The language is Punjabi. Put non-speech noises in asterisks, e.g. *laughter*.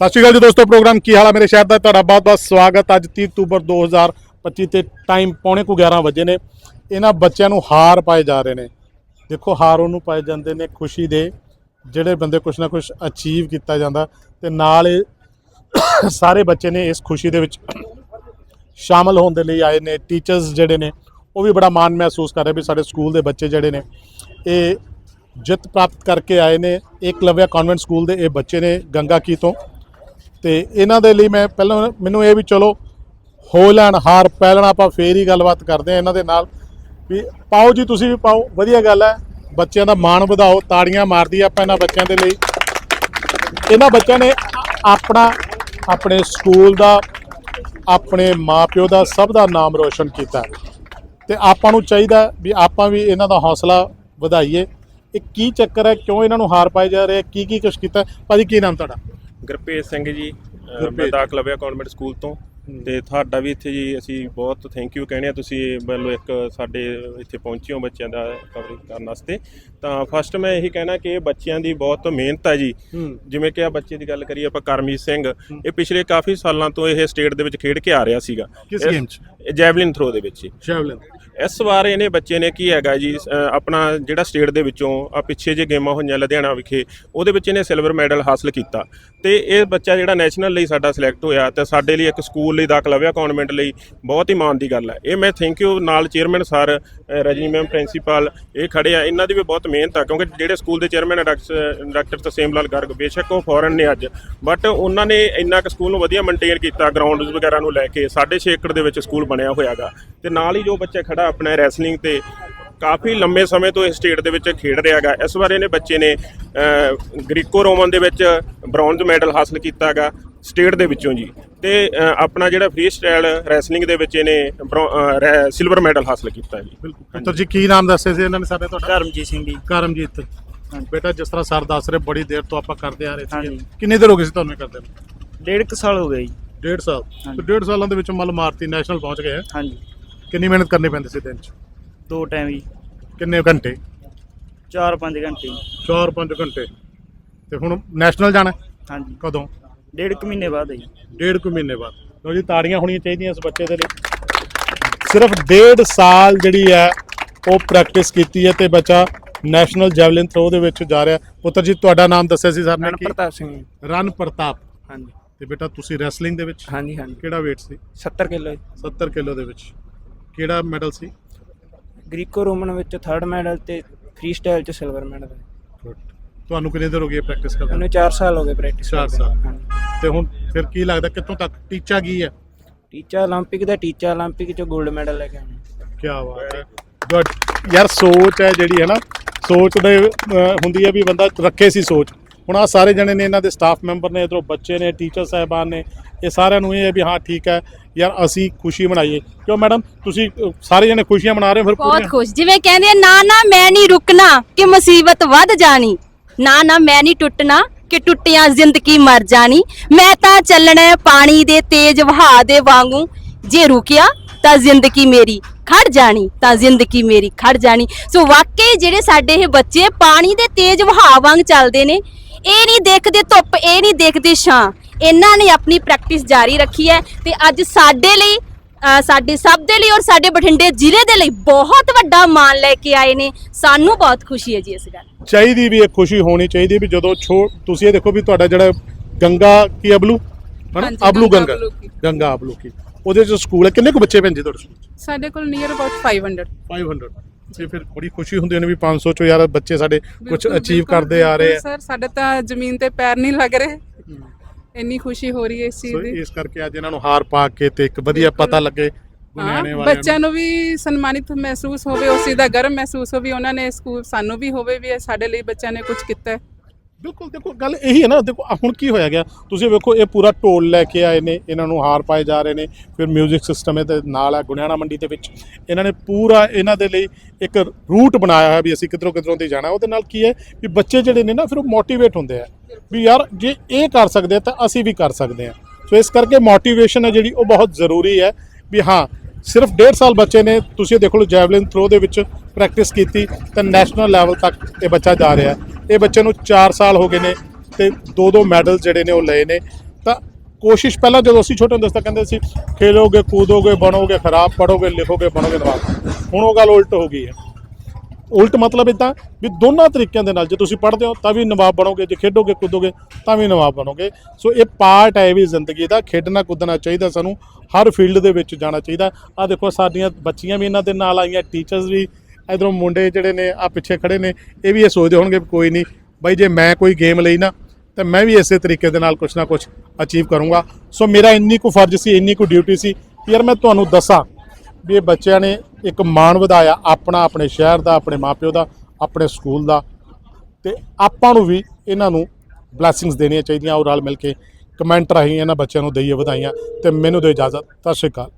ਸਤਿ ਸ਼੍ਰੀ ਅਕਾਲ ਜੀ ਦੋਸਤੋ, ਪ੍ਰੋਗਰਾਮ ਕੀ ਹਾਲ ਹੈ ਮੇਰੇ ਸ਼ਹਿਰ ਦਾ? ਤੁਹਾਡਾ ਬਹੁਤ-ਬਹੁਤ ਸਵਾਗਤ ਅੱਜ 30 ਅਕਤੂਬਰ 2025 ਤੇ ਟਾਈਮ ਪੌਣੇ ਕੁ 11 ਵਜੇ ਨੇ। ਇਹਨਾਂ ਬੱਚਿਆਂ ਨੂੰ ਹਾਰ ਪਾਏ ਜਾ ਰਹੇ ਨੇ। ਦੇਖੋ, ਹਾਰ ਉਹਨੂੰ ਪਾਏ ਜਾਂਦੇ ਨੇ ਖੁਸ਼ੀ ਦੇ, ਜਿਹੜੇ ਬੰਦੇ ਕੁਛ ਨਾ ਕੁਛ ਅਚੀਵ ਕੀਤਾ ਜਾਂਦਾ ਤੇ ਨਾਲ *coughs* ਸਾਰੇ ਬੱਚੇ ਨੇ ਇਸ ਖੁਸ਼ੀ ਦੇ ਵਿੱਚ ਸ਼ਾਮਲ ਹੋਣ ਦੇ ਲਈ ਆਏ ਨੇ। ਟੀਚਰਸ ਜਿਹੜੇ ਨੇ, ਉਹ ਵੀ ਬੜਾ ਮਾਣ ਮਹਿਸੂਸ ਕਰ ਰਹੇ ਵੀ ਸਾਡੇ ਸਕੂਲ ਦੇ ਬੱਚੇ ਜਿਹੜੇ ਨੇ, ਇਹ ਜਿੱਤ ਪ੍ਰਾਪਤ ਕਰਕੇ ਆਏ ਨੇ। ਏਕਲਵਿਆ ਕਨਵੈਂਟ ਸਕੂਲ ਦੇ ਇਹ ਬੱਚੇ ਨੇ ਗੰਗਾ ਕੀ ਤੋਂ। ਤੇ ਇਹਨਾਂ ਦੇ ਲਈ ਮੈਂ ਪਹਿਲਾਂ ਮੈਨੂੰ ਇਹ ਵੀ ਚਲੋ ਹੋ ਲੈਣ ਹਾਰ ਪੈ ਲੈਣ, ਆਪਾਂ ਫੇਰ ਹੀ ਗੱਲਬਾਤ ਕਰਦੇ ਆ ਇਹਨਾਂ ਦੇ ਨਾਲ ਵੀ ਪਾਓ ਜੀ ਤੁਸੀਂ ਵੀ ਪਾਓ, ਵਧੀਆ ਗੱਲ ਹੈ। ਬੱਚਿਆਂ ਦਾ ਮਾਣ ਵਧਾਓ, ਤਾੜੀਆਂ ਮਾਰਦੀ ਆਪਾਂ ਇਹਨਾਂ ਬੱਚਿਆਂ ਦੇ ਲਈ। ਇਹਨਾਂ ਬੱਚਿਆਂ ਨੇ ਆਪਣਾ, ਆਪਣੇ ਸਕੂਲ ਦਾ, ਆਪਣੇ ਮਾਪਿਓ ਦਾ ਸਭ ਦਾ ਨਾਮ ਰੋਸ਼ਨ ਕੀਤਾ। ਤੇ ਆਪਾਂ ਨੂੰ ਚਾਹੀਦਾ ਵੀ ਆਪਾਂ ਵੀ ਇਹਨਾਂ ਦਾ ਹੌਸਲਾ ਵਧਾਈਏ। ਇਹ ਕੀ ਚੱਕਰ ਹੈ, ਕਿਉਂ ਇਹਨਾਂ ਨੂੰ ਹਾਰ ਪਾਏ ਜਾ ਰਹੇ ਕੀ ਕੀ ਕੁਛ ਕੀਤਾ? ਭਾਜੀ, ਕੀ ਨਾਮ ਤੁਹਾਡਾ? ਗੁਰਪ੍ਰੀਤ ਸਿੰਘ ਜੀ ਅਹ ਮੈਂ ਗੁਰਪ੍ਰੀਤ। ਦਾਖਲ ਹੋਇਆ ਕਨਵੈਂਟ ਸਕੂਲ ਤੋਂ। ਤੇ ਤੁਹਾਡਾ ਵੀ ਇੱਥੇ ਜੀ ਅਸੀਂ ਬਹੁਤ ਥੈਂਕ ਯੂ ਕਹਿੰਦੇ ਆ ਤੁਸੀਂ ਵੱਲੋਂ ਇੱਕ ਸਾਡੇ ਇੱਥੇ ਪਹੁੰਚੇ ਹੋ ਬੱਚਿਆਂ ਦਾ ਕਵਰਿੰਗ ਕਰਨ ਵਾਸਤੇ। ਤਾਂ ਫਸਟ ਮੈਂ ਇਹੀ ਕਹਿਣਾ ਕਿ ਇਹ ਬੱਚਿਆਂ ਦੀ ਬਹੁਤ ਮਿਹਨਤ ਹੈ ਜੀ। ਹੂੰ। ਜਿਵੇਂ ਕਿ ਆ ਬੱਚੇ ਦੀ ਗੱਲ ਕਰੀਏ ਆਪਾਂ ਕਰਮਜੀਤ ਸਿੰਘ ਇਹ ਪਿਛਲੇ ਕਾਫੀ ਸਾਲਾਂ ਤੋਂ ਇਹ ਸਟੇਟ ਦੇ ਵਿੱਚ ਖੇਡ ਕੇ ਆ ਰਿਹਾ ਸੀਗਾ। ਕਿਸ game 'ਚ? ਜੈਵਲਿਨ ਥਰੋ ਦੇ ਵਿੱਚ ਜੀ ਜੈਵਲਿਨ। ਇਸ ਵਾਰ ਇਹਨੇ ਬੱਚੇ ਨੇ ਕੀ ਹੈਗਾ ਜੀ ਅ, ਆਪਣਾ ਜਿਹੜਾ ਸਟੇਟ ਦੇ ਵਿੱਚੋਂ ਆ ਪਿੱਛੇ ਜੇ ਗੇਮਾਂ ਹੋਈਆਂ ਲੁਧਿਆਣਾ ਵਿਖੇ ਉਹਦੇ ਵਿੱਚ ਇਹਨੇ ਸਿਲਵਰ ਮੈਡਲ ਹਾਸਲ ਕੀਤਾ। ਤੇ ਇਹ ਬੱਚਾ ਜਿਹੜਾ ਨੈਸ਼ਨਲ ਲਈ ਸਾਡਾ ਸਿਲੈਕਟ ਹੋਇਆ ਤੇ ਸਾਡੇ ਲਈ ਇੱਕ ਸਕੂਲ ਲਈ ਦਾਖਲਾ ਹੋਇਆ ਕਨਵੈਂਟ ਲਈ ਬਹੁਤ ਹੀ ਮਾਣ ਦੀ ਗੱਲ ਹੈ ਇਹ ਮੈਂ ਥੈਂਕ ਯੂ ਨਾਲ chairman sir Rajni ma'am principal ਇਹ ਖੜੇ ਆ। ਇਹਨਾਂ ਦੀ ਵੀ ਬਹੁਤ ਮਿਹਨਤ ਆ ਕਿਉਂਕਿ ਜਿਹੜੇ ਸਕੂਲ ਦੇ ਚੇਅਰਮੈਨ ਡਾਕਟਰ ਤਸੀਮ ਲਾਲ ਗਰਗ ਬੇਸ਼ੱਕ ਉਹ ਫੋਰਨ ਨੇ ਅੱਜ। ਬਟ ਉਹਨਾਂ ਨੇ ਇੰਨਾ ਕੁ ਸਕੂਲ ਨੂੰ ਵਧੀਆ ਮੇਨਟੇਨ ਕੀਤਾ ਗਰਾਊਂਡਸ ਵਗੈਰਾ ਨੂੰ ਲੈ ਕੇ 6.5 ਏਕੜ ਦੇ ਵਿੱਚ ਸਕੂਲ ਬਣਿਆ। ਹੋਇਆਗਾ। ਤੇ ਨਾਲ ਹੀ ਜੋ ਬੱਚਾ ਖੜਾ ਆਪਣਾ ਰੈਸਲਿੰਗ ਤੇ ਕਾਫੀ ਲੰਮੇ ਸਮੇਂ ਤੋਂ ਇਹ ਸਟੇਟ ਦੇ ਵਿੱਚ ਖੇਡ ਰਿਹਾਗਾ। ਇਸ ਵਾਰ ਇਹਨੇ ਬੱਚੇ ਨੇ ਗ੍ਰੀਕੋ ਰੋਮਨ ਦੇ ਵਿੱਚ ਬ੍ਰੌਂਜ਼ ਮੈਡਲ ਹਾਸਲ ਕੀਤਾਗਾ ਸਟੇਟ ਦੇ ਵਿੱਚੋਂ ਜੀ। ਤੇ ਆਪਣਾ ਜਿਹੜਾ ਫ੍ਰੀ ਸਟਾਈਲ ਰੈਸਲਿੰਗ ਦੇ ਵਿੱਚ ਇਹਨੇ ਸਿਲਵਰ ਮੈਡਲ ਹਾਸਲ ਕੀਤਾ ਜੀ। ਬਿਲਕੁਲ। ਪੁੱਤਰ ਜੀ ਕੀ ਨਾਮ ਦੱਸੇ ਸੀ ਇਹਨਾਂ ਨੇ ਸਾਡੇ ਤੁਹਾਡਾ? ਧਰਮਜੀਤ ਸਿੰਘ ਜੀ। ਕਰਮਜੀਤ। ਬੇਟਾ ਜਿਸ ਤਰ੍ਹਾਂ ਸਰ ਦੱਸ ਰਹੇ ਬੜੀ ਦੇਰ ਤੋਂ ਆਪਾਂ ਕਰਦੇ ਆ ਰਹੇ ਸੀ। ਕਿੰਨੀ ਦੇਰ ਹੋ ਗਈ ਸੀ ਤੁਹਾਨੂੰ ਕਰਦੇ ਨੂੰ? ਡੇਢ ਕੁ ਸਾਲ ਹੋ ਗਏ ਜੀ। ਡੇਢ ਸਾਲ। ਹਾਂਜੀ। ਤੇ ਡੇਢ ਸਾਲਾਂ ਦੇ ਵਿੱਚ ਮੱਲ ਮਾਰਤੀ ਨੈਸ਼ਨਲ ਪਹੁੰਚ ਗਏ ਹੈ। ਹਾਂਜੀ। ਕਿੰਨੀ ਮਿਹਨਤ ਕਰਨੀ ਪੈਂਦੀ ਸੀ ਦਿਨ 'ਚ? ਦੋ ਟਾਈਮ ਜੀ। ਕਿੰਨੇ ਘੰਟੇ? 4-5 ਘੰਟੇ ਜੀ। 4-5 ਘੰਟੇ। ਤੇ ਹੁਣ ਨੈਸ਼ਨਲ ਜਾਣਾ ਹੈ? ਹਾਂਜੀ। ਕਦੋਂ? ਡੇਢ ਕੁ ਮਹੀਨੇ ਬਾਅਦ ਹੈ ਜੀ। ਡੇਢ ਕੁ ਮਹੀਨੇ ਬਾਅਦ। ਲੋ ਜੀ ਤਾੜੀਆਂ ਹੋਣੀਆਂ ਚਾਹੀਦੀਆਂ ਇਸ ਬੱਚੇ ਦੇ ਲਈ। ਸਿਰਫ ਡੇਢ ਸਾਲ ਜਿਹੜੀ ਹੈ ਉਹ ਪ੍ਰੈਕਟਿਸ ਕੀਤੀ ਹੈ ਤੇ ਬੱਚਾ ਨੈਸ਼ਨਲ ਜੈਵਲਿਨ ਥਰੋ ਦੇ ਵਿੱਚ ਜਾ ਰਿਹਾ ਪੁੱਤਰ ਜੀ ਤੁਹਾਡਾ ਨਾਮ ਦੱਸਿਆ ਸੀ ਸਰ ਨੇ ਕੀ ਪ੍ਰਤਾਪ ਸਿੰਘ ਰਨ ਪ੍ਰਤਾਪ। ਹਾਂਜੀ। ਤੇ ਬੇਟਾ ਤੁਸੀਂ ਰੈਸਲਿੰਗ ਦੇ ਵਿੱਚ ਹਾਂਜੀ ਹਾਂਜੀ। ਕਿਹੜਾ weight ਸੀ? 70 ਕਿਲੋ 70 ਕਿਲੋ ਦੇ ਵਿੱਚ। ਕਿਹੜਾ ਮੈਡਲ ਸੀ? ਗ੍ਰੀਕੋ ਰੋਮਨ ਵਿੱਚ 3rd ਮੈਡਲ ਤੇ ਫ੍ਰੀ ਸਟਾਈਲ ਚ ਸਿਲਵਰ ਮੈਡਲ ਤੁਹਾਨੂੰ ਕਿੰਨੇ ਦਿਨ ਹੋ ਗਏ ਪ੍ਰੈਕਟਿਸ ਕਰਦੇ ਮੈਨੂੰ 4 ਸਾਲ ਹੋ ਗਏ ਪ੍ਰੈਕਟਿਸ 4 ਸਾਲ। ਤੇ ਹੁਣ ਫਿਰ ਕੀ ਲੱਗਦਾ ਕਿੱਥੋਂ ਤੱਕ? ਟੀਚਾ ਕੀ ਹੈ? ਟੀਚਾ 올림픽 ਦਾ ਟੀਚਾ 올림픽 ਚ 골ਡ ਮੈਡਲ ਲੈ ਕੇ ਆਉਣਾ। ਕੀ ਬਾਤ ਹੈ। ਗੁੱਡ ਯਾਰ ਸੋਚ ਹੈ ਜਿਹੜੀ ਹੈ ਨਾ ਸੋਚ ਦੇ ਹੁੰਦੀ ਹੈ ਵੀ ਬੰਦਾ ਰੱਖੇ ਸੀ ਸੋਚ। ਹੁਣ ਆ ਸਾਰੇ ਜਣੇ ਨੇ ਇਹਨਾਂ ਦੇ ਸਟਾਫ ਮੈਂਬਰ ਨੇ ਇਧਰੋਂ ਬੱਚੇ ਨੇ ਟੀਚਰ ਸਾਹਿਬਾਨ ਨੇ ਇਹ ਸਾਰਿਆਂ ਨੂੰ ਇਹ ਹੈ ਵੀ ਹਾਂ ਠੀਕ ਹੈ ਯਾਰ ਅਸੀਂ ਖੁਸ਼ੀ ਮਨਾਈਏ। ਕਿਉਂ ਮੈਡਮ ਤੁਸੀਂ ਸਾਰੇ ਜਣੇ ਖੁਸ਼ੀਆਂ ਮਨਾ ਰਹੇ ਹੋ ਫਿਰ ਬਹੁਤ ਖੁਸ਼। ਜਿਵੇਂ ਕਹਿੰਦੇ ਨਾ ਨਾ ਮੈਂ ਨਹੀਂ ਰੁਕਣਾ ਕਿ ਮੁਸੀਬਤ ਵੱਧ ਜਾਣੀ। ਨਾ ਨਾ ਮੈਂ ਨਹੀਂ ਟੁੱਟਣਾ ਕਿ ਟੁੱਟਿਆਂ ਜ਼ਿੰਦਗੀ ਮਰ ਜਾਣੀ। ਮੈਂ ਤਾਂ ਚੱਲਣਾ ਪਾਣੀ ਦੇ ਤੇਜ਼ ਵਹਾਅ ਦੇ ਵਾਂਗੂ। ਜੇ ਰੁਕਿਆ ਤਾਂ ਜ਼ਿੰਦਗੀ ਮੇਰੀ ਖੜ ਜਾਣੀ ਤਾਂ ਜ਼ਿੰਦਗੀ ਮੇਰੀ ਖੜ ਜਾਣੀ। ਸੋ ਵਾਕਈ ਜਿਹੜੇ ਸਾਡੇ ਇਹ ਬੱਚੇ ਪਾਣੀ ਦੇ ਤੇਜ਼ ਵਹਾਅ ਵਾਂਗ ਚੱਲਦੇ ਨੇ ਇਹ ਨਹੀਂ ਦੇਖਦੇ ਧੁੱਪ ਇਹ ਨਹੀਂ ਦੇਖਦੇ ਛਾਂ। ਇਹਨਾਂ ਨੇ ਆਪਣੀ ਪ੍ਰੈਕਟਿਸ ਜਾਰੀ ਰੱਖੀ ਹੈ ਤੇ ਅੱਜ ਸਾਡੇ ਲਈ ਸਾਡੇ ਸਭ ਦੇ ਲਈ ਔਰ ਸਾਡੇ ਬਠਿੰਡੇ ਜ਼ਿਲ੍ਹੇ ਦੇ ਲਈ ਬਹੁਤ ਵੱਡਾ ਮਾਣ ਲੈ ਕੇ ਆਏ ਨੇ। ਸਾਨੂੰ ਬਹੁਤ ਖੁਸ਼ੀ ਹੈ ਜੀ ਇਸ ਗੱਲ ਚਾਹੀਦੀ ਵੀ ਇਹ ਖੁਸ਼ੀ ਹੋਣੀ ਚਾਹੀਦੀ ਵੀ ਜਦੋਂ ਛੋ ਤੁਸੀਂ ਇਹ ਦੇਖੋ ਵੀ ਤੁਹਾਡਾ ਜਿਹੜਾ ਗੰਗਾ ਕੀ ਅਬਲੂ? ਹਨਾ? ਅਬਲੂ ਗੰਗਾ ਗੰਗਾ। ਅਬਲੂ ਕੀ। ਗੰਗਾ ਅਬਲੂ ਕੀ। ਉਹਦੇ ਚ ਸਕੂਲ ਹੈ? ਕਿੰਨੇ ਕੁ ਬੱਚੇ ਭੈਣ ਜੀ ਤੁਹਾਡੇ ਸਕੂਲ ਸਾਡੇ ਕੋਲ ਨੀਅਰ ਅਬਾਊਟ 500 500 ਤੇ ਫਿਰ ਬੜੀ ਖੁਸ਼ੀ ਹੁੰਦੀ ਹੋਣੀ ਵੀ 500 ਚੋਂ ਯਾਰ ਬੱਚੇ ਸਾਡੇ ਕੁਝ ਅਚੀਵ ਕਰਦੇ ਆ ਰਹੇ ਆ। ਸਰ ਸਾਡੇ ਤਾਂ ਜ਼ਮੀਨ ਤੇ ਪੈਰ ਨਹੀਂ ਲੱਗ ਰਹੇ। ਇੰਨੀ ਖੁਸ਼ੀ ਹੋ ਰਹੀ ਹੈ ਇਸ ਚੀਜ਼ ਸੋ ਦੀ। ਇਸ ਕਰਕੇ ਅੱਜ ਇਹਨਾਂ ਨੂੰ ਹਾਰ ਪਾ ਕੇ ਤੇ ਇੱਕ ਵਧੀਆ ਪਤਾ ਲੱਗੇ ਹਾਂ, ਵਾਲਿਆਂ ਬੱਚਿਆਂ ਨੂੰ ਵੀ ਸਨਮਾਨਿਤ ਮਹਿਸੂਸ ਹੋਵੇ ਉਸ ਚੀਜ਼ ਦਾ ਗਰਵ ਮਹਿਸੂਸ ਹੋਵੇ ਉਹਨਾਂ ਨੇ ਸਕੂਲ ਸਾਨੂੰ ਵੀ ਹੋਵੇ ਵੀ ਇਹ ਸਾਡੇ ਲਈ ਬੱਚਿਆਂ ਨੇ ਕੁਝ ਕੀਤਾ ਹੈ। ਬਿਲਕੁਲ, ਦੇਖੋ, ਗੱਲ ਇਹੀ ਹੈ ਨਾ, ਦੇਖੋ ਆਹ ਹੁਣ ਕੀ ਹੋਇਆ ਗਿਆ? ਤੁਸੀਂ ਵੇਖੋ, ਇਹ ਪੂਰਾ ਢੋਲ ਲੈ ਕੇ ਆਏ ਨੇ, ਇਹਨਾਂ ਨੂੰ ਹਾਰ ਪਾਏ ਜਾ ਰਹੇ ਨੇ, ਫਿਰ 뮤직 ਸਿਸਟਮ ਇਹਦੇ ਨਾਲ ਹੈ ਗੁਣਿਆਣਾ ਮੰਡੀ ਦੇ ਵਿੱਚ। ਇਹਨਾਂ ਨੇ ਪੂਰਾ ਇਹਨਾਂ ਦੇ ਲਈ ਇੱਕ ਰੂਟ ਬਣਾਇਆ ਹੋਇਆ ਵੀ ਅਸੀਂ ਕਿਧਰੋਂ ਕਿਧਰੋਂ ਦੀ ਜਾਣਾ। ਉਹਦੇ ਨਾਲ ਕੀ ਹੈ ਵੀ ਬੱਚੇ ਜਿਹੜੇ ਨੇ ਨਾ, ਫਿਰ ਉਹ ਮੋਟੀਵੇਟ ਹੁੰਦੇ ਆ ਵੀ ਯਾਰ, ਜੇ ਇਹ ਕਰ ਸਕਦੇ ਆ ਤਾਂ ਅਸੀਂ ਵੀ ਕਰ ਸਕਦੇ ਆ। ਸੋ ਇਸ ਕਰਕੇ ਮੋਟੀਵੇਸ਼ਨ ਹੈ ਜਿਹੜੀ, ਉਹ ਬਹੁਤ ਜ਼ਰੂਰੀ ਹੈ ਵੀ ਹਾਂ ਸਿਰਫ 1.5 ਸਾਲ ਬੱਚੇ ਨੇ, ਤੁਸੀਂ ਦੇਖ ਲਓ ਜੈਵਲਿਨ ਥਰੋ ਦੇ ਵਿੱਚ ਪ੍ਰੈਕਟਿਸ ਕੀਤੀ ਤਾਂ ਨੈਸ਼ਨਲ ਲੈਵਲ ਤੱਕ ਇਹ ਬੱਚਾ ਜਾ ਰਿਹਾ। ਇਹ ਬੱਚੇ ਨੂੰ 4 ਸਾਲ ਹੋ ਗਏ ਨੇ ਤੇ ਦੋ ਦੋ ਮੈਡਲ ਜਿਹੜੇ ਨੇ ਉਹ ਲਏ ਨੇ। ਤਾਂ ਕੋਸ਼ਿਸ਼ ਪਹਿਲਾਂ ਜਦੋਂ ਅਸੀਂ ਛੋਟੇ ਹੁੰਦੇ ਸੀ ਤਾਂ ਕਹਿੰਦੇ ਸੀ, ਖੇਲੋਗੇ, ਕੂਦੋਗੇ, ਬਣੋਗੇ, ਖਰਾਬ ਪੜੋਗੇ ਲਿਖੋਗੇ, ਬਣੋਗੇ ਨਵਾਬ ਹੁਣ ਉਹ ਗੱਲ ਉਲਟ ਹੋ ਗਈ ਹੈ। ਉਲਟ ਮਤਲਬ ਇਦਾਂ ਵੀ ਦੋਨਾਂ ਤਰੀਕਿਆਂ ਦੇ ਨਾਲ ਜੇ ਤੁਸੀਂ ਪੜ੍ਹਦੇ ਹੋ ਤਾਂ ਵੀ ਨਵਾਬ ਬਣੋਗੇ, ਜੇ ਖੇਡੋਗੇ, ਕੁੱਦੋਗੇ ਤਾਂ ਵੀ ਨਵਾਬ ਬਣੋਗੇ। ਸੋ ਇਹ ਪਾਰਟ ਹੈ ਵੀ ਜ਼ਿੰਦਗੀ ਦਾ, ਖੇਡਣਾ ਕੁੱਦਣਾ ਚਾਹੀਦਾ ਸਾਨੂੰ, ਹਰ ਫੀਲਡ ਦੇ ਵਿੱਚ ਜਾਣਾ ਚਾਹੀਦਾ। ਆ ਦੇਖੋ, ਸਾਡੀਆਂ ਬੱਚੀਆਂ ਵੀ ਇਹਨਾਂ ਦੇ ਨਾਲ ਆਈਆਂ ਟੀਚਰਸ ਵੀ, ਇਧਰੋਂ ਮੁੰਡੇ ਜਿਹੜੇ ਨੇ ਆ ਪਿੱਛੇ ਖੜੇ ਨੇ, ਇਹ ਵੀ ਇਹ ਸੋਚਦੇ ਹੋਣਗੇ ਵੀ ਕੋਈ ਨਹੀਂ, ਬਾਈ ਜੇ ਮੈਂ ਕੋਈ ਗੇਮ ਲਈ ਨਾ, ਤਾਂ ਮੈਂ ਵੀ ਇਸੇ ਤਰੀਕੇ ਦੇ ਨਾਲ ਕੁਝ ਨਾ ਕੁਝ ਅਚੀਵ ਕਰੂੰਗਾ। ਸੋ ਮੇਰਾ ਇੰਨੀ ਕੁ ਫਰਜ਼ ਸੀ, ਇੰਨੀ ਕੁ ਡਿਊਟੀ ਸੀ ਯਾਰ ਮੈਂ ਤੁਹਾਨੂੰ ਦੱਸਾਂ ਵੀ ਇਹ ਬੱਚਿਆਂ ਨੇ ਇੱਕ ਮਾਣ ਵਧਾਇਆ ਆਪਣਾ, ਆਪਣੇ ਸ਼ਹਿਰ ਦਾ, ਆਪਣੇ ਮਾਪਿਓ ਦਾ, ਆਪਣੇ ਸਕੂਲ ਦਾ। ਤੇ ਆਪਾਂ ਨੂੰ ਵੀ ਇਹਨਾਂ ਨੂੰ ਬਲੇਸਿੰਗਸ ਦੇਣੀਆਂ ਚਾਹੀਦੀਆਂ, ਉਹ ਰਲ ਮਿਲ ਕੇ ਕਮੈਂਟ ਰਾਹੀਂ ਇਹਨਾਂ ਬੱਚਿਆਂ ਨੂੰ ਦਈਏ, ਵਧਾਈਆਂ। ਤੇ ਮੈਨੂੰ ਦਿਓ ਇਜਾਜ਼ਤ। ਸਤਿ ਸ਼੍ਰੀ ਅਕਾਲ।